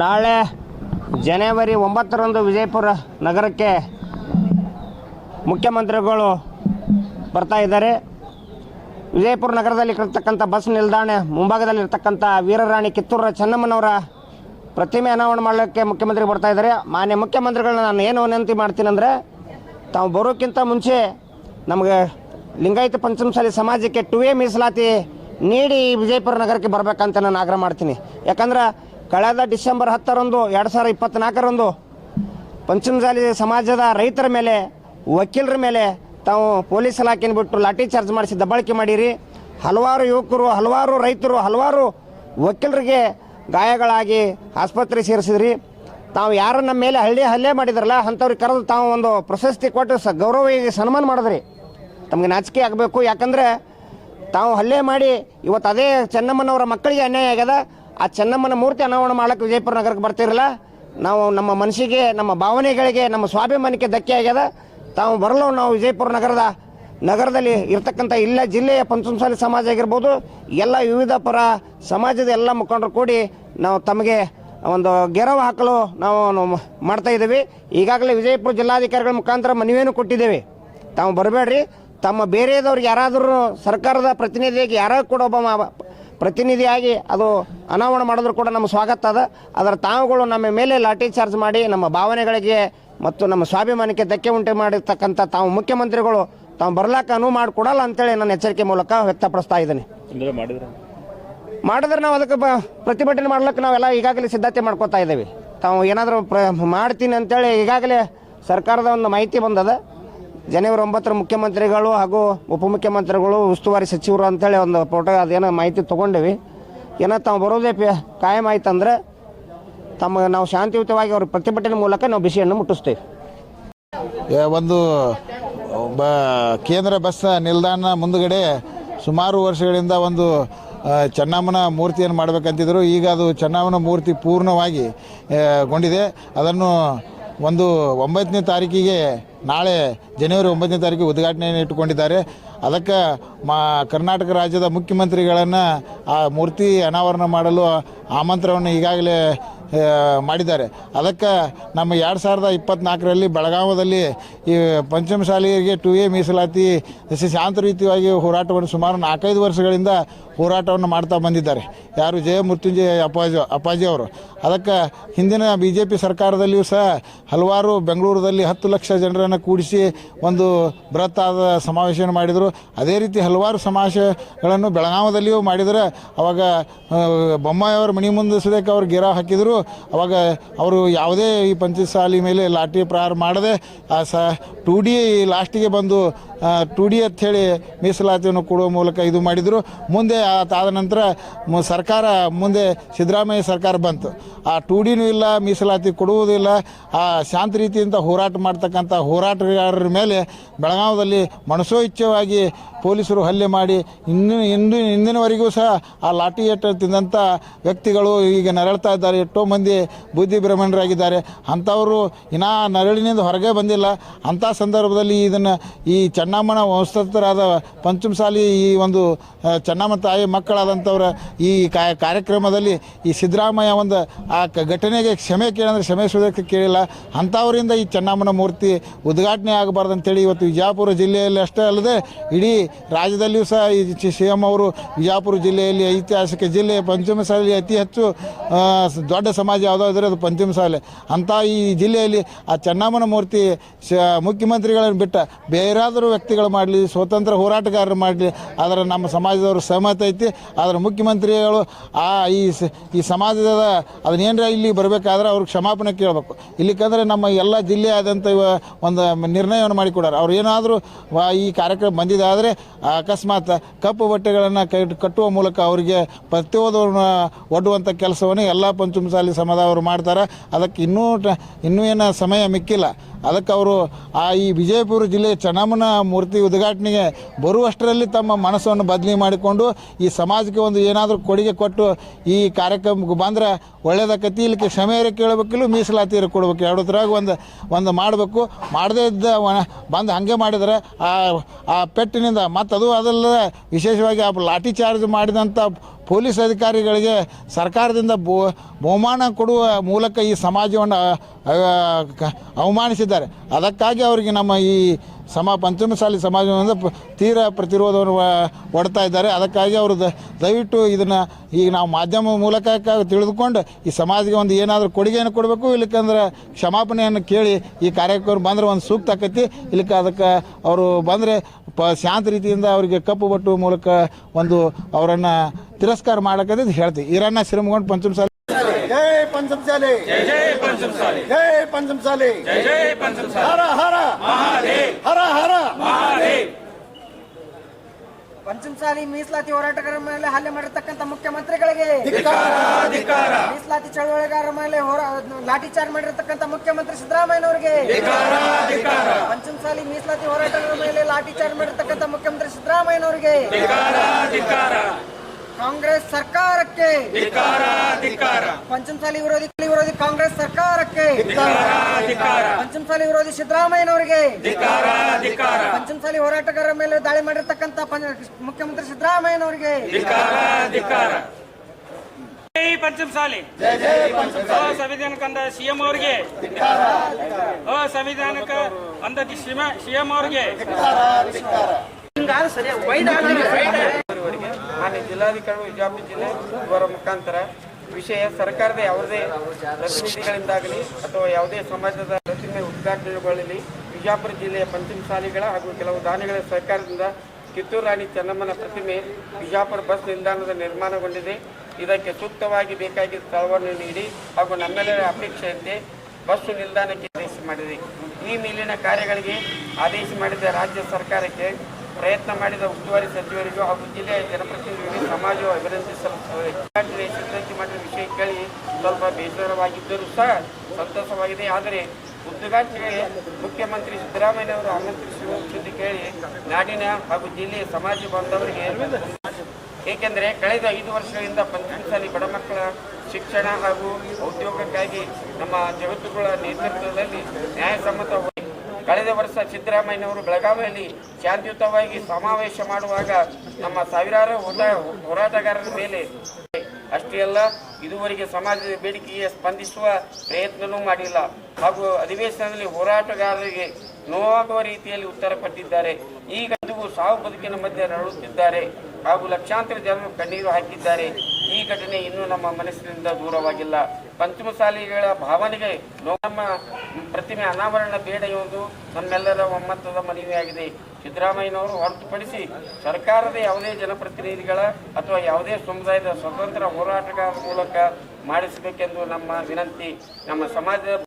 ನಾಳೆ ಜನವರಿ ಒಂಬತ್ತರಂದು ವಿಜಯಪುರ ನಗರಕ್ಕೆ ಮುಖ್ಯಮಂತ್ರಿಗಳು ಬರ್ತಾ ಇದ್ದಾರೆ. ವಿಜಯಪುರ ನಗರದಲ್ಲಿ ಇರ್ತಕ್ಕಂಥ ಬಸ್ ನಿಲ್ದಾಣ, ಮುಂಭಾಗದಲ್ಲಿರ್ತಕ್ಕಂಥ ವೀರರಾಣಿ ಕಿತ್ತೂರ ಚೆನ್ನಮ್ಮನವರ ಪ್ರತಿಮೆ ಅನಾವರಣ ಮಾಡಲಿಕ್ಕೆ ಮುಖ್ಯಮಂತ್ರಿ ಬರ್ತಾ ಇದ್ದಾರೆ. ಮಾನ್ಯ ಮುಖ್ಯಮಂತ್ರಿಗಳನ್ನ ನಾನು ಏನು ವಿನಂತಿ ಮಾಡ್ತೀನಂದರೆ ತಾವು ಬರೋಕ್ಕಿಂತ ಮುಂಚೆ ನಮಗೆ ಲಿಂಗಾಯತ ಪಂಚಮಸಾಲಿ ಸಮಾಜಕ್ಕೆ ಟು ಎ ಮೀಸಲಾತಿ ನೀಡಿ ವಿಜಯಪುರ ನಗರಕ್ಕೆ ಬರಬೇಕಂತ ನಾನು ಆಗ್ರಹ ಮಾಡ್ತೀನಿ. ಯಾಕಂದ್ರೆ ಕಳೆದ ಡಿಸೆಂಬರ್ ಹತ್ತರಂದು, ಎರಡು ಸಾವಿರ ಇಪ್ಪತ್ತ್ನಾಲ್ಕರಂದು ಪಂಚಮಸಾಲಿ ಸಮಾಜದ ರೈತರ ಮೇಲೆ, ವಕೀಲರ ಮೇಲೆ ತಾವು ಪೊಲೀಸ್ ಇಲಾಖೆನ ಬಿಟ್ಟು ಲಾಠಿ ಚಾರ್ಜ್ ಮಾಡಿಸಿ ದಬ್ಬಾಳಿಕೆ ಮಾಡಿರಿ. ಹಲವಾರು ಯುವಕರು, ಹಲವಾರು ರೈತರು, ಹಲವಾರು ವಕೀಲರಿಗೆ ಗಾಯಗಳಾಗಿ ಆಸ್ಪತ್ರೆ ಸೇರಿಸಿದ್ರಿ. ತಾವು ಯಾರು ನಮ್ಮ ಮೇಲೆ ಹಳ್ಳಿ ಹಲ್ಲೆ ಮಾಡಿದ್ರಲ್ಲ, ಅಂಥವ್ರಿಗೆ ಕರೆದು ತಾವು ಒಂದು ಪ್ರಶಸ್ತಿ ಕೊಟ್ಟು ಸ ಗೌರವಿಗೆ ಸನ್ಮಾನ ಮಾಡಿದ್ರಿ. ತಮಗೆ ನಾಚಿಕೆ ಆಗಬೇಕು, ಯಾಕಂದರೆ ತಾವು ಹಲ್ಲೆ ಮಾಡಿ ಇವತ್ತು ಅದೇ ಚೆನ್ನಮ್ಮನವರ ಮಕ್ಕಳಿಗೆ ಅನ್ಯಾಯ ಆಗ್ಯದ. ಆ ಚೆನ್ನಮ್ಮನ ಮೂರ್ತಿ ಅನಾವರಣ ಮಾಡಕ್ಕೆ ವಿಜಯಪುರ ನಗರಕ್ಕೆ ಬರ್ತಿರಲ್ಲ, ನಾವು ನಮ್ಮ ಮನಸ್ಸಿಗೆ, ನಮ್ಮ ಭಾವನೆಗಳಿಗೆ, ನಮ್ಮ ಸ್ವಾಭಿಮಾನಕ್ಕೆ ಧಕ್ಕೆ ಆಗ್ಯದ. ತಾವು ಬರಲು ನಾವು ವಿಜಯಪುರ ನಗರದ, ನಗರದಲ್ಲಿ ಇರ್ತಕ್ಕಂಥ ಇಲ್ಲ ಜಿಲ್ಲೆಯ ಪಂಚಮಸಾಲಿ ಸಮಾಜ ಆಗಿರ್ಬೋದು, ಎಲ್ಲ ವಿವಿಧ ಪರ ಸಮಾಜದ ಎಲ್ಲ ಮುಖಂಡರು ಕೂಡಿ ನಾವು ತಮಗೆ ಒಂದು ಗೆರವು ಹಾಕಲು ನಾವು ಮಾಡ್ತಾ ಇದ್ದೀವಿ. ಈಗಾಗಲೇ ವಿಜಯಪುರ ಜಿಲ್ಲಾಧಿಕಾರಿಗಳ ಮುಖಾಂತರ ಮನವಿಯನ್ನು ಕೊಟ್ಟಿದ್ದೇವೆ. ತಾವು ಬರಬೇಡ್ರಿ. ತಮ್ಮ ಬೇರೆದವ್ರಿಗೆ ಯಾರಾದರೂ ಸರ್ಕಾರದ ಪ್ರತಿನಿಧಿಯಾಗಿ, ಯಾರಾದ್ರೂ ಕೂಡ ಒಬ್ಬ ಪ್ರತಿನಿಧಿಯಾಗಿ ಅದು ಅನಾವರಣ ಮಾಡಿದ್ರು ಕೂಡ ನಮ್ಮ ಸ್ವಾಗತ ಅದ. ಅದರ ತಾವುಗಳು ನಮ್ಮ ಮೇಲೆ ಲಾಠಿ ಚಾರ್ಜ್ ಮಾಡಿ ನಮ್ಮ ಭಾವನೆಗಳಿಗೆ ಮತ್ತು ನಮ್ಮ ಸ್ವಾಭಿಮಾನಕ್ಕೆ ಧಕ್ಕೆ ಉಂಟು ಮಾಡಿರ್ತಕ್ಕಂಥ ತಾವು ಮುಖ್ಯಮಂತ್ರಿಗಳು ತಾವು ಬರ್ಲಾಕ ಅನುವು ಮಾಡಿಕೊಡಲ್ಲ ಅಂತೇಳಿ ನಾನು ಎಚ್ಚರಿಕೆ ಮೂಲಕ ವ್ಯಕ್ತಪಡಿಸ್ತಾ ಇದ್ದೀನಿ. ಮಾಡಿದ್ರೆ? ಮಾಡಿದ್ರೆ ನಾವು ಅದಕ್ಕೆ ಬ ಪ್ರತಿಭಟನೆ ಮಾಡ್ಲಿಕ್ಕೆ ನಾವೆಲ್ಲ ಈಗಾಗಲೇ ಸಿದ್ಧತೆ ಮಾಡ್ಕೋತಾ ಇದ್ದೀವಿ. ತಾವು ಏನಾದರೂ ಪ್ರ ಮಾಡ್ತೀನಿ ಅಂತೇಳಿ ಈಗಾಗಲೇ ಸರ್ಕಾರದ ಒಂದು ಮಾಹಿತಿ ಬಂದದ. ಜನವರಿ ಒಂಬತ್ತರ ಮುಖ್ಯಮಂತ್ರಿಗಳು ಹಾಗೂ ಉಪಮುಖ್ಯಮಂತ್ರಿಗಳು ಉಸ್ತುವಾರಿ ಸಚಿವರು ಅಂತೇಳಿ ಒಂದು ಫೋಟೋ ಅದೇನೋ ಮಾಹಿತಿ ತೊಗೊಂಡಿವಿ. ಏನೋ ತಾವು ಬರೋದೇ ಪೆ ಆಯ್ತು ಅಂದ್ರೆ ತಮ್ಮ ನಾವು ಶಾಂತಿಯುತವಾಗಿ ಅವ್ರ ಪ್ರತಿಭಟನೆ ಮೂಲಕ ನಾವು ಬಿಸಿಯನ್ನು ಮುಟ್ಟಿಸ್ತೇವೆ. ಒಂದು, ಬ, ಕೇಂದ್ರ ಬಸ್ ನಿಲ್ದಾಣ ಮುಂದುಗಡೆ ಸುಮಾರು ವರ್ಷಗಳಿಂದ ಒಂದು ಚೆನ್ನಮ್ಮನ ಮೂರ್ತಿಯನ್ನು ಮಾಡಬೇಕಂತಿದ್ರು. ಈಗ ಅದು ಚೆನ್ನಮ್ಮನ ಮೂರ್ತಿ ಪೂರ್ಣವಾಗಿ ಗೊಂಡಿದೆ. ಅದನ್ನು ಒಂದು ಒಂಬತ್ತನೇ ತಾರೀಕಿಗೆ ನಾಳೆ, ಜನವರಿ ಒಂಬತ್ತನೇ ತಾರೀಕಿಗೆ ಉದ್ಘಾಟನೆಯನ್ನು ಇಟ್ಟುಕೊಂಡಿದ್ದಾರೆ. ಅದಕ್ಕೆ ಮಾ ಕರ್ನಾಟಕ ರಾಜ್ಯದ ಮುಖ್ಯಮಂತ್ರಿಗಳನ್ನು ಆ ಮೂರ್ತಿ ಅನಾವರಣ ಮಾಡಲು ಆಮಂತ್ರಣವನ್ನು ಈಗಾಗಲೇ ಮಾಡಿದ್ದಾರೆ. ಅದಕ್ಕೆ ನಮ್ಮ ಎರಡು ಸಾವಿರದ ಇಪ್ಪತ್ತ್ನಾಲ್ಕರಲ್ಲಿ ಬೆಳಗಾವದಲ್ಲಿ ಈ ಪಂಚಮಶಾಲೆಯರಿಗೆ ಟು ಎ ಮೀಸಲಾತಿ ಶಾಂತ ರೀತಿಯಾಗಿ ಹೋರಾಟವನ್ನು ಸುಮಾರು ನಾಲ್ಕೈದು ವರ್ಷಗಳಿಂದ ಹೋರಾಟವನ್ನು ಮಾಡ್ತಾ ಬಂದಿದ್ದಾರೆ. ಯಾರು ಜಯ ಮೃತ್ಯುಂಜಯ ಅಪ್ಪಾಜಿ ಅಪ್ಪಾಜಿ ಅವರು. ಅದಕ್ಕೆ ಹಿಂದಿನ ಬಿ ಜೆ ಪಿ ಸರ್ಕಾರದಲ್ಲಿಯೂ ಸಹ ಹಲವಾರು ಬೆಂಗಳೂರಲ್ಲಿ ಹತ್ತು ಲಕ್ಷ ಜನರನ್ನು ಕೂಡಿಸಿ ಒಂದು ಬೃಹತ್ತಾದ ಸಮಾವೇಶವನ್ನು ಮಾಡಿದರು. ಅದೇ ರೀತಿ ಹಲವಾರು ಸಮಾವೇಶಗಳನ್ನು ಬೆಳಗಾವದಲ್ಲಿಯೂ ಮಾಡಿದರೆ ಅವಾಗ ಬೊಮ್ಮಾಯಿಯವರು ಮಣಿ ಮುಂದೆ ಸುದೇಕ್ ಅವ್ರು ಗಿರ ಹಾಕಿದರು. ಅವಾಗ ಅವರು ಯಾವುದೇ ಈ ಪಂಚಸಾಲಿ ಮೇಲೆ ಲಾಠಿ ಪ್ರಹಾರ ಮಾಡದೆ, ಆ ಸ ಟು ಡಿ ಲಾಸ್ಟಿಗೆ ಬಂದು ಟು ಡಿ ಅಂತ ಹೇಳಿ ಮೀಸಲಾತಿಯನ್ನು ಕೊಡುವ ಮೂಲಕ ಇದು ಮಾಡಿದರು. ಮುಂದೆ ಅದಾದ ನಂತರ ಸರ್ಕಾರ ಮುಂದೆ ಸಿದ್ದರಾಮಯ್ಯ ಸರ್ಕಾರ ಬಂತು. ಆ ಟು ಡಿನೂ ಇಲ್ಲ, ಮೀಸಲಾತಿ ಕೊಡುವುದಿಲ್ಲ. ಆ ಶಾಂತ ರೀತಿಯಿಂದ ಹೋರಾಟ ಮಾಡ್ತಕ್ಕಂಥ ಹೋರಾಟಗಾರರ ಮೇಲೆ ಬೆಳಗಾವದಲ್ಲಿ ಮನಸೋ ಇಚ್ಛವಾಗಿ ಪೊಲೀಸರು ಹಲ್ಲೆ ಮಾಡಿ, ಇನ್ನು, ಇಂದು, ಇಂದಿನವರೆಗೂ ಸಹ ಆ ಲಾಠಿ ಏಟು ತಿಂದಂಥ ವ್ಯಕ್ತಿಗಳು ಈಗ ನರಳ್ತಾ ಇದ್ದಾರೆ. ಎಷ್ಟೋ ಮಂದಿ ಬುದ್ಧಿ ಭ್ರಮಣರಾಗಿದ್ದಾರೆ ಅಂಥವರು ಇನ್ನೂ ನರಳಿನಿಂದ ಹೊರಗೆ ಬಂದಿಲ್ಲ. ಅಂಥ ಸಂದರ್ಭದಲ್ಲಿ ಇದನ್ನು ಈ ಚೆನ್ನಮ್ಮನ ವಂಶಸ್ಥರಾದ ಪಂಚಮಸಾಲಿ ಈ ಒಂದು ಚೆನ್ನಮ್ಮ ತಾಯಿ ಮಕ್ಕಳಾದಂಥವ್ರ ಈ ಕಾರ್ಯಕ್ರಮದಲ್ಲಿ ಈ ಸಿದ್ದರಾಮಯ್ಯ ಒಂದು, ಆ ಘಟನೆಗೆ ಕ್ಷಮೆ ಕೇಳಿದ್ರೆ ಕ್ಷಮಿಸುವುದಕ್ಕೆ ಕೇಳಿಲ್ಲ. ಅಂಥವರಿಂದ ಈ ಚೆನ್ನಮ್ಮನ ಮೂರ್ತಿ ಉದ್ಘಾಟನೆ ಆಗಬಾರ್ದು ಅಂತೇಳಿ ಇವತ್ತು ವಿಜಯಪುರ ಜಿಲ್ಲೆಯಲ್ಲಿ ಅಷ್ಟೇ ಅಲ್ಲದೆ ಇಡೀ ರಾಜ್ಯದಲ್ಲಿಯೂ ಸಹ ಈ ಸಿ ಎಂ ಅವರು ವಿಜಯಪುರ ಜಿಲ್ಲೆಯಲ್ಲಿ ಐತಿಹಾಸಿಕ ಜಿಲ್ಲೆ ಪಂಚಮಸಾಲಿ ಅತಿ ಹೆಚ್ಚು ದೊಡ್ಡ ಸಮಾಜ ಯಾವುದೋ ಇದ್ರೆ ಅದು ಪಂಚಮಸಾಲೆ ಅಂಥ ಈ ಜಿಲ್ಲೆಯಲ್ಲಿ ಆ ಚೆನ್ನಮ್ಮನ ಮೂರ್ತಿ ಶ ಮುಖ್ಯಮಂತ್ರಿಗಳನ್ನು ಬಿಟ್ಟ ಬೇರಾದರೂ ವ್ಯಕ್ತಿಗಳು ಮಾಡಲಿ, ಸ್ವತಂತ್ರ ಹೋರಾಟಗಾರರು ಮಾಡಲಿ ಆದರೆ ನಮ್ಮ ಸಮಾಜದವರು ಸಹಮತ ಐತಿ. ಆದರೆ ಮುಖ್ಯಮಂತ್ರಿಗಳು ಆ ಈ ಈ ಸಮಾಜದ ಅದನ್ನೇನರ ಇಲ್ಲಿ ಬರಬೇಕಾದ್ರೆ ಅವ್ರಿಗೆ ಕ್ಷಮಾಪಣೆ ಕೇಳಬೇಕು. ಇಲ್ಲಿಕಂದ್ರೆ ನಮ್ಮ ಎಲ್ಲ ಜಿಲ್ಲೆಯಾದಂಥ ಒಂದು ನಿರ್ಣಯವನ್ನು ಮಾಡಿಕೊಡೋರು. ಅವ್ರು ಏನಾದರೂ ಈ ಕಾರ್ಯಕ್ರಮ ಬಂದಿದೆ ಆದರೆ ಅಕಸ್ಮಾತ್ ಕಪ್ಪು ಬಟ್ಟೆಗಳನ್ನು ಕಟ್ಟುವ ಮೂಲಕ ಅವರಿಗೆ ಪ್ರತಿಯೊಂದನ್ನು ಒಡ್ಡುವಂಥ ಕೆಲಸವನ್ನು ಎಲ್ಲ ಪಂಚಮಸಾಲಿ ಅವರು ಮಾಡ್ತಾರೆ. ಅದಕ್ಕೆ ಇನ್ನೂ ಇನ್ನೂ ಏನು ಸಮಯ ಮಿಕ್ಕಿಲ್ಲ. ಅದಕ್ಕೆ ಅವರು ಆ ಈ ವಿಜಯಪುರ ಜಿಲ್ಲೆಯ ಚೆನ್ನಮ್ಮನ ಮೂರ್ತಿ ಉದ್ಘಾಟನೆಗೆ ಬರುವಷ್ಟರಲ್ಲಿ ತಮ್ಮ ಮನಸ್ಸನ್ನು ಬದಲಿ ಮಾಡಿಕೊಂಡು ಈ ಸಮಾಜಕ್ಕೆ ಒಂದು ಏನಾದರೂ ಕೊಡುಗೆ ಕೊಟ್ಟು ಈ ಕಾರ್ಯಕ್ರಮಕ್ಕೆ ಬಂದ್ರೆ ಒಳ್ಳೆಯದಕ್ಕತಿ ಇಲ್ಲಿ ಕ್ಷಮೆಯರ ಕೇಳಬೇಕಿಲ್ಲ ಮೀಸಲಾತಿಯರು ಕೊಡ್ಬೇಕು. ಥರ ಒಂದು ಒಂದು ಮಾಡಬೇಕು. ಮಾಡದೇ ಇದ್ದ ಬಂದು ಹಾಗೆ ಮಾಡಿದರೆ ಆ ಆ ಪೆಟ್ಟಿನಿಂದ ಮತ್ತು ಅದು ಅದಲ್ಲದೆ ವಿಶೇಷವಾಗಿ ಆ ಲಾಠಿ ಚಾರ್ಜ್ ಮಾಡಿದಂಥ ಪೊಲೀಸ್ ಅಧಿಕಾರಿಗಳಿಗೆ ಸರ್ಕಾರದಿಂದ ಬಹುಮಾನ ಕೊಡುವ ಮೂಲಕ ಈ ಸಮಾಜವನ್ನು ಅವಮಾನಿಸಿದ್ದಾರೆ. ಅದಕ್ಕಾಗಿ ಅವರಿಗೆ ನಮ್ಮ ಈ ಸಮ, ಪಂಚಮಸಾಲಿ ಸಮಾಜದಿಂದ ತೀವ್ರ ಪ್ರತಿರೋಧವನ್ನು ಒಡ್ತಾ ಇದ್ದಾರೆ. ಅದಕ್ಕಾಗಿ ಅವರು ದಯವಿಟ್ಟು ಇದನ್ನು ಈಗ ನಾವು ಮಾಧ್ಯಮ ಮೂಲಕ ತಿಳಿದುಕೊಂಡು ಈ ಸಮಾಜಕ್ಕೆ ಒಂದು ಏನಾದರೂ ಕೊಡುಗೆಯನ್ನು ಕೊಡಬೇಕು ಇಲ್ಲಕ್ಕಂದ್ರೆ ಕ್ಷಮಾಪಣೆಯನ್ನು ಕೇಳಿ ಈ ಕಾರ್ಯಕ್ರಮ ಬಂದರೆ ಒಂದು ಸೂಕ್ತ ಆಕೈತಿ. ಇಲ್ಲಕ್ಕೆ ಅದಕ್ಕೆ ಅವರು ಬಂದರೆ ಪ ಶಾಂತ ರೀತಿಯಿಂದ ಅವರಿಗೆ ಕಪ್ಪು ಬಟ್ಟು ಮೂಲಕ ಒಂದು ಅವರನ್ನು ತಿರಸ್ಕಾರ ಮಾಡಕ್ಕಂತ ಹೇಳ್ತೀವಿ. ಇರನ್ನ ಶ್ರಮಗೊಂಡು ಪಂಚಮಸಾಲಿ ಜೈ ಪಂಚಮಸಾಲಿ ಜೈ ಜೈ ಪಂಚಮಸಾಲಿ ಜೈ ಪಂಚಮಸಾಲಿ ಜೈ ಜೈ ಪಂಚಮಸಾಲಿ ಹರ ಹರ ಮಹಾದೇವ್ ಹರ ಹರ ಪಂಚಮಸಾಲಿ ಮೀಸಲಾತಿ ಹೋರಾಟಗಾರರ ಮೇಲೆ ಹಲ್ಲೆ ಮಾಡಿರ್ತಕ್ಕಂಥ ಮುಖ್ಯಮಂತ್ರಿಗಳಿಗೆ ಮೀಸಲಾತಿ ಚಳವಳಿಗಾರರ ಮೇಲೆ ಹೋರಾ ಲಾಠಿ ಚಾರ್ಜ್ ಮಾಡಿರ್ತಕ್ಕಂಥ ಮುಖ್ಯಮಂತ್ರಿ ಸಿದ್ದರಾಮಯ್ಯನವರಿಗೆ ಪಂಚಮಸಾಲಿ ಮೀಸಲಾತಿ ಹೋರಾಟಗಾರರ ಮೇಲೆ ಲಾಠಿ ಚಾರ್ಜ್ ಮಾಡಿರ್ತಕ್ಕಂಥ ಮುಖ್ಯಮಂತ್ರಿ ಸಿದ್ದರಾಮಯ್ಯನವರಿಗೆ ಕಾಂಗ್ರೆಸ್ ಸರ್ಕಾರಕ್ಕೆ. ಪಂಚಮಸಾಲಿ ವಿರೋಧಿ ವಿರೋಧಿ ಕಾಂಗ್ರೆಸ್ ಸರ್ಕಾರಕ್ಕೆ. ಪಂಚಮಸಾಲಿ ವಿರೋಧಿ ಸಿದ್ದರಾಮಯ್ಯನವರಿಗೆ. ಪಂಚಮಸಾಲಿ ಹೋರಾಟಗಾರರ ಮೇಲೆ ದಾಳಿ ಮಾಡಿರ್ತಕ್ಕಂತ ಪಂಚ- ಮುಖ್ಯಮಂತ್ರಿ ಸಿದ್ದರಾಮಯ್ಯನವರಿಗೆ. ಜೈ ಪಂಚಮಸಾಲಿ ಸಂವಿಧಾನ ಅಂದ ಸಿಎಂ ಅವರಿಗೆ. ಸಂವಿಧಾನಕ್ಕೆ ಅಂದ ಸಿಎಂ ಅವರಿಗೆ. ಮಾನ್ಯ ಜಿಲ್ಲಾಧಿಕಾರಿ ವಿಜಾಪುರ ಜಿಲ್ಲೆ ಇವರ ಮುಖಾಂತರ ವಿಷಯ ಸರ್ಕಾರದ ಯಾವುದೇ ಪ್ರತಿನಿಧಿಗಳಿಂದಾಗಲಿ ಅಥವಾ ಯಾವುದೇ ಸಮಾಜದ ಪ್ರತಿಮೆ ಉದ್ಘಾಟನೆಗೊಳ್ಳಲಿ ವಿಜಾಪುರ ಜಿಲ್ಲೆಯ ಪಂಚಮಸಾಲಿಗಳ ಹಾಗೂ ಕೆಲವು ದಾನಿಗಳ ಸರ್ಕಾರದಿಂದ ಕಿತ್ತೂರು ರಾಣಿ ಚೆನ್ನಮ್ಮನ ಪ್ರತಿಮೆ ವಿಜಾಪುರ ಬಸ್ ನಿಲ್ದಾಣದ ನಿರ್ಮಾಣಗೊಂಡಿದೆ. ಇದಕ್ಕೆ ಸೂಕ್ತವಾಗಿ ಬೇಕಾಗಿದ್ದ ಸ್ಥಳವನ್ನು ನೀಡಿ ಹಾಗೂ ನಮ್ಮೆಲ್ಲರ ಅಪೇಕ್ಷೆಯಂತೆ ಬಸ್ಸು ನಿಲ್ದಾಣಕ್ಕೆ ಆದೇಶ ಮಾಡಿದೆ. ಈ ಮೇಲಿನ ಕಾರ್ಯಗಳಿಗೆ ಆದೇಶ ಮಾಡಿದ ರಾಜ್ಯ ಸರ್ಕಾರಕ್ಕೆ ಪ್ರಯತ್ನ ಮಾಡಿದ ಉಸ್ತುವಾರಿ ಸಚಿವರಿಗೂ ಹಾಗೂ ಜಿಲ್ಲೆಯ ಜನಪ್ರತಿನಿಧಿಗಳಿಗೆ ಸಮಾಜವು ಅಭಿನಂದಿಸಲು ಸಿದ್ಧತೆ ಮಾಡಿದ ವಿಷಯ ಕೇಳಿ ಸ್ವಲ್ಪ ಬೇಸರವಾಗಿದ್ದರೂ ಸಹ ಸಂತಸವಾಗಿದೆ. ಆದರೆ ಉದ್ಘಾಟನೆಗೆ ಮುಖ್ಯಮಂತ್ರಿ ಸಿದ್ದರಾಮಯ್ಯನವರು ಆಮಂತ್ರಿಸುವ ಸುದ್ದಿ ಕೇಳಿ ನಾಡಿನ ಹಾಗೂ ಜಿಲ್ಲೆಯ ಸಮಾಜ ಬಾಂಧವರಿಗೆ ಏಕೆಂದರೆ ಕಳೆದ ಐದು ವರ್ಷಗಳಿಂದ ಪಂಚಾಯತ್ ಬಡ ಮಕ್ಕಳ ಶಿಕ್ಷಣ ಹಾಗೂ ಉದ್ಯೋಗಕ್ಕಾಗಿ ನಮ್ಮ ಜಗತ್ತುಗಳ ನೇತೃತ್ವದಲ್ಲಿ ನ್ಯಾಯಸಮ್ಮತ ಕಳೆದ ವರ್ಷ ಸಿದ್ದರಾಮಯ್ಯನವರು ಬೆಳಗಾವಿಯಲ್ಲಿ ಶಾಂತಿಯುತವಾಗಿ ಸಮಾವೇಶ ಮಾಡುವಾಗ ನಮ್ಮ ಸಾವಿರಾರು ಹೋರಾ- ಹೋರಾಟಗಾರರ ಮೇಲೆ ಅಷ್ಟೇ ಅಲ್ಲ, ಇದುವರೆಗೆ ಸಮಾಜದ ಬೇಡಿಕೆಗೆ ಸ್ಪಂದಿಸುವ ಪ್ರಯತ್ನವೂ ಮಾಡಿಲ್ಲ. ಹಾಗೂ ಅಧಿವೇಶನದಲ್ಲಿ ಹೋರಾಟಗಾರರಿಗೆ ನೋವಾಗುವ ರೀತಿಯಲ್ಲಿ ಉತ್ತರ ಕೊಟ್ಟಿದ್ದಾರೆ. ಈಗ ಸಾವು ಬದುಕಿನ ಮಧ್ಯೆ ನರಳುತ್ತಿದ್ದಾರೆ. ಹಾಗೂ ಲಕ್ಷಾಂತರ ಜನರು ಕಣ್ಣೀರು ಹಾಕಿದ್ದಾರೆ. ಈ ಘಟನೆ ಇನ್ನೂ ನಮ್ಮ ಮನಸ್ಸಿನಿಂದ ದೂರವಾಗಿಲ್ಲ. ಪಂಚಮಸಾಲಿಗಳ ಭಾವನೆಗೆ ನಮ್ಮ ಪ್ರತಿಮೆ ಅನಾವರಣ ಬೇಡ ಎಂದು ನಮ್ಮೆಲ್ಲರ ಒಮ್ಮತದ ಮನವಿಯಾಗಿದೆ. ಸಿದ್ದರಾಮಯ್ಯನವರು ಹೊರತುಪಡಿಸಿ ಸರ್ಕಾರದ ಯಾವುದೇ ಜನಪ್ರತಿನಿಧಿಗಳ ಅಥವಾ ಯಾವುದೇ ಸಮುದಾಯದ ಸ್ವತಂತ್ರ ಹೋರಾಟಗಾರ ಮೂಲಕ ಮಾಡಿಸಬೇಕೆಂದು ನಮ್ಮ ವಿನಂತಿ. ನಮ್ಮ ಸಮಾಜದ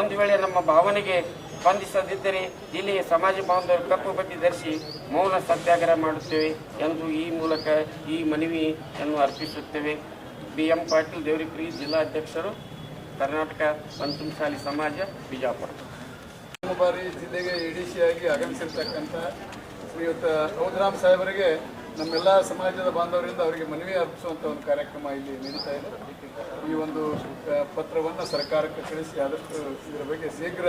ಒಂದು ವೇಳೆ ನಮ್ಮ ಭಾವನೆಗೆ ಸ್ಪಂದಿಸದಿದ್ದರೆ ಜಿಲ್ಲೆಯ ಸಮಾಜ ಬಾಂಧವರು ಧರಿಸಿ ಮೌನ ಸತ್ಯಾಗ್ರಹ ಮಾಡುತ್ತೇವೆ ಎಂದು ಈ ಮೂಲಕ ಈ ಮನವಿಯನ್ನು ಅರ್ಪಿಸುತ್ತೇವೆ. ಬಿ ಎಂ ಪಾಟೀಲ್ ದೇವರಿಪುರಿ ಜಿಲ್ಲಾಧ್ಯಕ್ಷರು, ಕರ್ನಾಟಕ ಪಂಚಮಸಾಲಿ ಸಮಾಜ, ಬಿಜಾಪುರ. ಬಾರಿ ಜಿಲ್ಲೆಗೆ ಎ ಡಿ ಸಿ ಆಗಿ ಆಗಮಿಸಿರ್ತಕ್ಕಂಥ ಶ್ರೀಯುತ ಹೌದರಾಮ್ ಸಾಹೇಬರಿಗೆ ನಮ್ಮೆಲ್ಲ ಸಮಾಜದ ಬಾಂಧವರಿಂದ ಅವರಿಗೆ ಮನವಿ ಅರ್ಪಿಸುವಂಥ ಒಂದು ಕಾರ್ಯಕ್ರಮ ಇಲ್ಲಿ ನಡೀತಾ ಇದೆ. ಈ ಒಂದು ಪತ್ರವನ್ನು ಸರ್ಕಾರಕ್ಕೆ ಕಳಿಸಿ ಆದಷ್ಟು ಇದರ ಬಗ್ಗೆ ಶೀಘ್ರ